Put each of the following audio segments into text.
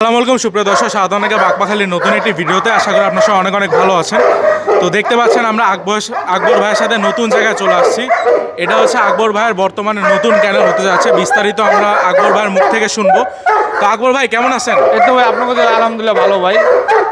আসসালামু আলাইকুম, সুপ্রিয় দর্শক সাধারণকে বাকবাখালির নতুন একটি ভিডিওতে। আশা করি আপনার সবাই অনেক অনেক ভালো আছেন। তো দেখতে পাচ্ছেন আমরা আকবর আকবর ভাইয়ের সাথে নতুন জায়গায় চলে আসছি। এটা হচ্ছে আকবর ভাইয়ের বর্তমানে নতুন ক্যানেল হতে যাচ্ছে। বিস্তারিত আমরা আকবর ভাইয়ের মুখ থেকে শুনব। তো আকবর ভাই, কেমন আছেন? এই তো ভাই আপনাকে আলহামদুলিল্লাহ ভালো ভাই।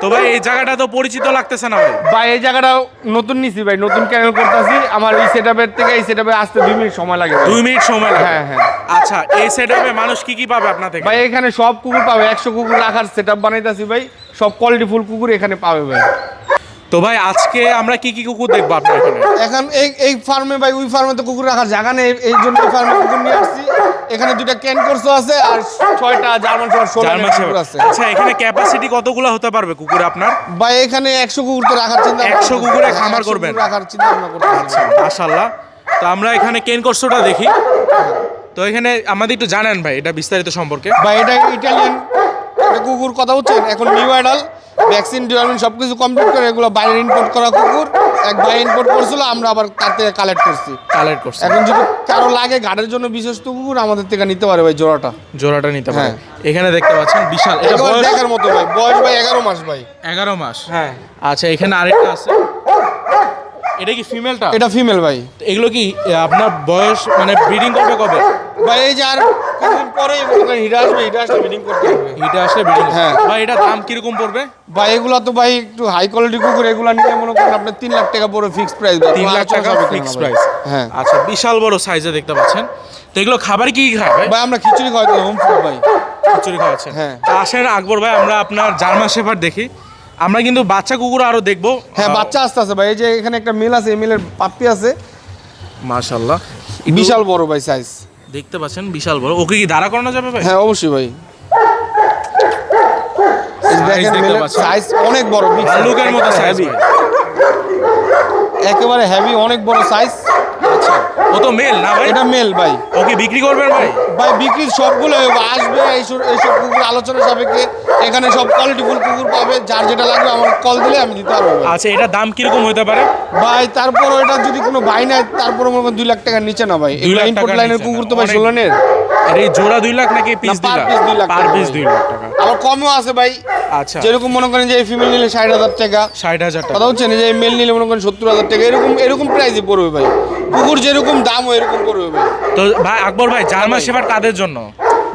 তো ভাই এই জায়গাটা তো পরিচিত লাগতেছে না ভাই। ভাই এই জায়গাটা নতুন নিছি ভাই নতুন ক্যানেল করতেছি। আমার এই সেটআপের থেকে এই সেটআপে আসতে দুই মিনিট সময় লাগে ভাই। দুই মিনিট সময় লাগে? হ্যাঁ, হ্যাঁ। আচ্ছা এই সেট মানুষ কি কি পাবে আপনার থেকে? ভাই এখানে সব কুকুর পাবে একশো কুকুর রাখার সেটআপ বানাইতেছি ভাই। সব কোয়ালিটি ফুল কুকুর এখানে পাবে ভাই। তো ভাই আজকে আমরা কি কি কুকুর দেখব আপনার এখানে? এখন এই এই ফার্মে ভাই ওই ফার্মে তো কুকুর রাখার জায়গা নেই এই জন্য এই ফার্মে কুকুর নিয়ে আসছি। এখানে দুইটা ক্যান কোর্সও আছে আর ছয়টা জার্মান ষোলো শেফার্ড। আছে। আচ্ছা এখানে ক্যাপাসিটি কতগুলো হতে পারবে কুকুর আপনার? ভাই এখানে একশো কুকুর তো রাখার চিন্তা 100 কুকুরে খামার করবেন? রাখার চিন্তা ভাবনা করতেছি মাশাল্লাহ তো আমরা এখানে কেন কোর্সটা দেখি। তো এখানে আমাদের একটু জানেন ভাই এটা বিস্তারিত সম্পর্কে। বা এটা ইটালিয়ান একটা কুকুর কথা হচ্ছেন এখন নিউ অ্যাডাল ভ্যাকসিন ডিপার্টমেন্ট সব কিছু কমপ্লিট করে এগুলো বাইরে ইম্পোর্ট করা কুকুর। এক ভাই ইম্পোর্ট করছিল আমরা আবার তার থেকে কালেক্ট করছি। কালেক্ট করছে। এখন যদি কারও লাগে গাড়ির জন্য বিশেষ কুকুর আমাদের থেকে নিতে পারে ভাই জোড়াটা। জোড়াটা নিতে পারে। হ্যাঁ। এখানে দেখতে পাচ্ছেন বিশাল। এটা বয়স দেখার মতো ভাই। বয়স ভাই এগারো মাস ভাই। এগারো মাস। হ্যাঁ। আচ্ছা এখানে আরেকটা আছে। এটা কি ফিমেলটা এটা ফিমেল ভাই। এগুলো কি আপনার বয়স মানে ব্রিডিং করবে কবে? ভাই এই যে আর কিছুদিন পরেই হিটা আসবে হিটা আসলে মিটিং করতে হবে। এটা আসলে ব্রিডিং হ্যাঁ। ভাই এটা দাম কীরকম পড়বে? ভাই এগুলো তো ভাই একটু হাই কোয়ালিটি কুকুর এগুলো নিয়ে মনে করেন আপনার তিন লাখ টাকা পড়ে ফিক্স প্রাইস তিন লাখ টাকা সাপেক্ষে ফিক্স প্রাইস হ্যাঁ। আচ্ছা বিশাল বড় সাইজে দেখতে পাচ্ছেন। তো এগুলো খাবার কি কি খায় ভাই? আমরা খিচুড়ি খাওয়াই হোম ফুড ভাই। খিচুড়ি খাওয়াচ্ছেন। হ্যাঁ। আসেন আকবর ভাই আমরা আপনার জার্মান শেফার্ড দেখি। আমরা কিন্তু বাচ্চা কুকুর আরও দেখব। হ্যাঁ বাচ্চা আস্তে আছে ভাই এই যে এখানে একটা মিল আছে এই মিলের পাপ্পি আছে। মাশাল্লাহ বিশাল বড় ভাই সাইজ দেখতে পাচ্ছেন বিশাল বড়। ওকে কি দাঁড়া করানো যাবে ভাই? হ্যাঁ অবশ্যই ভাই। সাইজ অনেক বড় ভালুকের ভাল্লুকের মতো একেবারে সাইজ একেবারে হেভি অনেক বড় সাইজ ও তো মেল না ভাই? এটা মেল ভাই। ওকে বিক্রি করবেন ভাই? ভাই বিক্রির সবগুলো আসবে এইসব এইসব কুকুর আলোচনা সাপেক্ষে। এখানে সব কোয়ালিটি ফুল কুকুর পাবে। যার যেটা লাগবে আমার কল দিলে আমি দিতে পারব। আচ্ছা এটা দাম কীরকম হতে পারে? ভাই তারপর এটা যদি কোনো ভাই নেয় তারপর মনে করেন দুই লাখ টাকার নিচে না ভাই। ইনপুট লাইনের কুকুর তো ভাই ষোলনের। আর জোড়া দুই লাখ নাকি পিস দুই লাখ? পার পিস দুই লাখ টাকা। আবার কমও আছে ভাই। আচ্ছা। যেরকম মনে করেন যে এই ফিমেল নিলে ষাট হাজার টাকা। ষাট হাজার টাকা। কথা হচ্ছে না যে মেল নিলে মনে করেন সত্তর হাজার টাকা। এরকম এরকম প্রাইসে পড়বে ভাই। কুকুর যেরকম দাম এরকম পড়বে ভাই তো ভাই আকবর ভাই জার্মান শেফার্ড কাদের জন্য?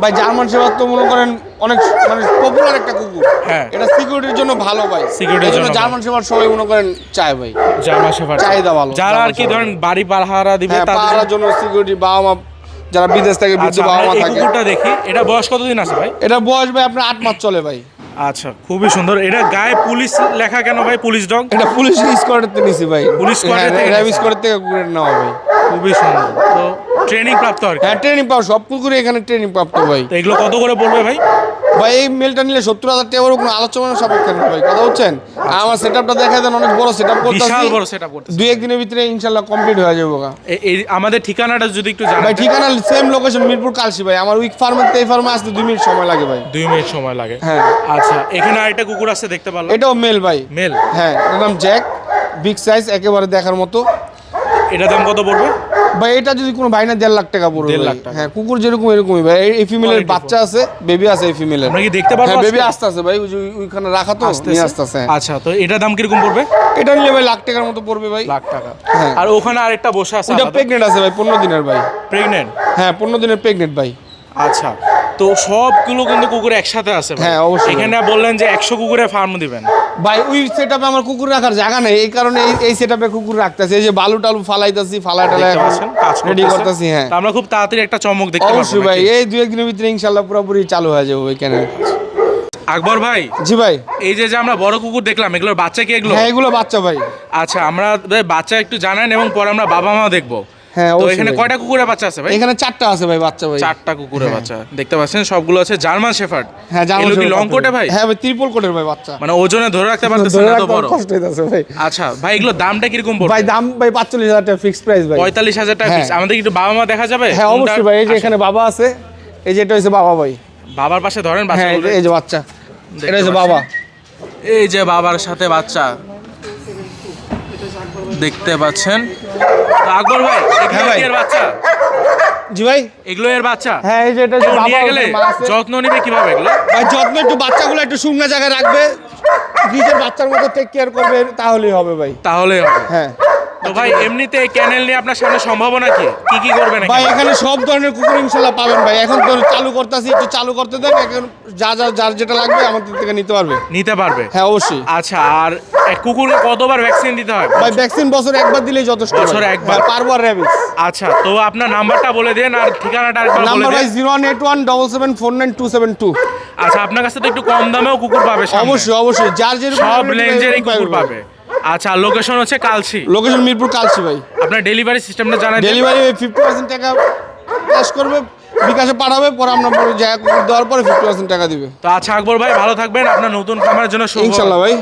ভাই জার্মান সেবার তো মনে করেন অনেক মানে পপুলার একটা কুকুর। হ্যাঁ। এটা সিকিউরিটির জন্য ভালো ভাই। Security-র জন্য জার্মান সেবার সবাই মনে করেন চায় ভাই। German shepherd. চাহিদা ভালো, যারা আর কি ধরেন বাড়ি পাহারা দিবে হ্যাঁ তাদের জন্য সিকিউরিটি বাবা মা যারা বিদেশ থেকে বৃদ্ধ আচ্ছা বাবা মা থাকে। কুকুরটা দেখি এটা বয়স কতদিন আছে ভাই? এটা বয়স ভাই আপনার আট মাস চলে ভাই। আচ্ছা খুবই সুন্দর। এটা গায়ে পুলিশ লেখা কেন ভাই? Police dog? এটা পুলিশ স্কোয়াডের তে নিছি ভাই। পুলিশ থেকে র্যাব নিছি। থেকে নেওয়া ভাই খুবই সুন্দর। তো ট্রেনিং প্রাপ্ত আর হ্যাঁ ট্রেনিং পাও সব কুকুরে এখানে ট্রেনিং প্রাপ্ত ভাই। তো এগুলো কত করে পড়বে ভাই? ভাই এই মেলটা নিলে সত্তর হাজার টাকা করে কোনো আলোচনা সাপেক্ষে না ভাই কথা হচ্ছেন আমার সেট আপটা দেখা দেন অনেক বড় সেট আপ বিশাল করতেছি বড় সেটআপ করতেছে। দুই একদিনের ভিতরে ইনশাল্লাহ কমপ্লিট হয়ে যাব এই আমাদের ঠিকানাটা যদি একটু জানাই ভাই ঠিকানা সেম লোকেশন মিরপুর কালসি ভাই। আমার উইক ফার্মের এই ফার্মে আসতে দুই মিনিট সময় লাগে ভাই। দুই মিনিট সময় লাগে। হ্যাঁ। আচ্ছা এখানে আরেকটা কুকুর আছে দেখতে পারলাম। এটাও মেল ভাই। মেল হ্যাঁ এটার নাম জ্যাক বিগ সাইজ একেবারে দেখার মতো। এটা দাম কত পড়বে? ভাই এটা যদি কোনো ভাই না দেড় লাখ টাকা পড়বে দেড় লাখ টাকা। হ্যাঁ কুকুর যেরকম এরকমই ভাই। এই- ফিমেলের বাচ্চা আছে বেবি আছে এই ফিমেলের আমরা কি দেখতে পারব হ্যাঁ বেবি? আসতে আছে ভাই ওই ওইখানে রাখা তো? নিয়ে আসতে আছে আচ্ছা তো এটা দাম কীরকম পড়বে? এটা নিলে ভাই লাখ টাকার মতো পড়বে ভাই। লাখ টাকা। হ্যাঁ। আর ওখানে আরেকটা বসে আছে ওটা প্রেগনেন্ট আছে ভাই পনেরো দিনের ভাই। প্রেগনেন্ট হ্যাঁ পনেরো দিনের প্রেগনেন্ট ভাই। আচ্ছা তো সবগুলো কিন্তু কুকুর একসাথে আছে ভাই। হ্যাঁ, অবশ্যই। এখানে বললেন যে একশো কুকুরের ফার্ম দিবেন। ভাই ওই সেট আমার কুকুর রাখার জায়গা নেই। এই কারণে এই সেট কুকুর রাখতেছি। এই যে বালু টালু ফালাইতেছি ফালাই টালাই রেডি করতেছি। হ্যাঁ। আমরা খুব তাড়াতাড়ি একটা চমক দেখতে পাবো অবশ্যই ভাই এই দুই একদিনের ভিতরে ইনশাল্লাহ পুরোপুরি চালু হয়ে যাবে ওই কেন আকবর ভাই জি ভাই। এই যে যে আমরা বড় কুকুর দেখলাম এগুলোর বাচ্চা কি এগুলো? হ্যাঁ এগুলো বাচ্চা ভাই। আচ্ছা আমরা ভাই বাচ্চা একটু জানান এবং পরে আমরা বাবা মা দেখব। হ্যাঁ তো এখানে কয়টা কুকুরের বাচ্চা আছে ভাই? এখানে চারটা আছে ভাই বাচ্চা ভাই। চারটা কুকুরের বাচ্চা। দেখতে পাচ্ছেন সবগুলো আছে জার্মান শেফার্ড। হ্যাঁ জার্মান কি লং কোটে ভাই? হ্যাঁ ভাই ত্রিপল কোটের ভাই বাচ্চা। মানে ওজনে ধরে রাখতে পারতেছেন ধরে এত বড়? কষ্ট হইতাছে ভাই। আচ্ছা ভাই এগুলো দামটা কীরকম পড়বে? ভাই দাম ভাই পাঁচচল্লিশ হাজার টাকা ফিক্স প্রাইস ভাই। পঁয়তাল্লিশ হাজার টাকা হ্যাঁ। fix। আমাদের কি একটু বাবা মা দেখা যাবে? হ্যাঁ অবশ্যই ভাই এই যে এখানে বাবা আছে এই যে এটা হচ্ছে বাবা ভাই। বাবার পাশে ধরেন বাচ্চা হ্যাঁ এই যে- বাচ্চা। এটা হচ্ছে বাবা। এই যে বাবার সাথে বাচ্চা। দেখতে পাচ্ছেন? আকবর ভাই হ্যাঁ ভাই। কি এর বাচ্চা? জি ভাই। এগুলো এর বাচ্চা? হ্যাঁ এই যে এটা যে বাবা নিয়ে গেলে। যত্ন নিবে কীভাবে এগুলো? ভাই যত্ন একটু বাচ্চাগুলো একটু শুকনো জায়গায় রাখবে। নিজের বাচ্চার মতো টেক কেয়ার করবে তাহলেই হবে ভাই। তাহলেই হবে। হ্যাঁ। তো ভাই এমনিতে ক্যানেল নিয়ে আপনার সামনে সম্ভাবনা কি? কি কি করবেন ভাই এখানে? সব ধরনের কুকুর ইনশাল্লাহ পাবেন ভাই। এখন তো চালু করতেছি একটু চালু করতে দেন এখন যা যা যার যেটা লাগবে আমাদের থেকে নিতে পারবে। নিতে পারবে? হ্যাঁ অবশ্যই। আচ্ছা আর এক কুকুরকে কতবার ভ্যাকসিন দিতে হয়? ভাই ভ্যাকসিন বছরে একবার দিলেই যথেষ্ট। বছরে একবার? পারব আর র্যাবিস আচ্ছা তো আপনার নাম্বারটা বলে দেন আর ঠিকানাটা একবার বলে নাম্বার ভাই zero one eight one double seven four nine two seven two আচ্ছা আপনার কাছে তো একটু কম দামেও কুকুর পাবে। অবশ্যই অবশ্যই। যার যেরকম সব রেঞ্জেরই কুকুর পাবে। আচ্ছা লোকেশন হচ্ছে কালসি লোকেশন মিরপুর কালসি ভাই। আপনার ডেলিভারি সিস্টেমটা জানাই ডেলিভারি ফিফটি পার্সেন্ট টাকা ক্যাশ করবে বিকাশে পাঠাবে পরে আমরা পরে দেওয়ার পরে ফিফটি পার্সেন্ট টাকা দিবে। তো আচ্ছা আকবর ভাই ভালো থাকবেন। আপনার নতুন খামারের জন্য শুভ ইনশাল্লাহ ভাই।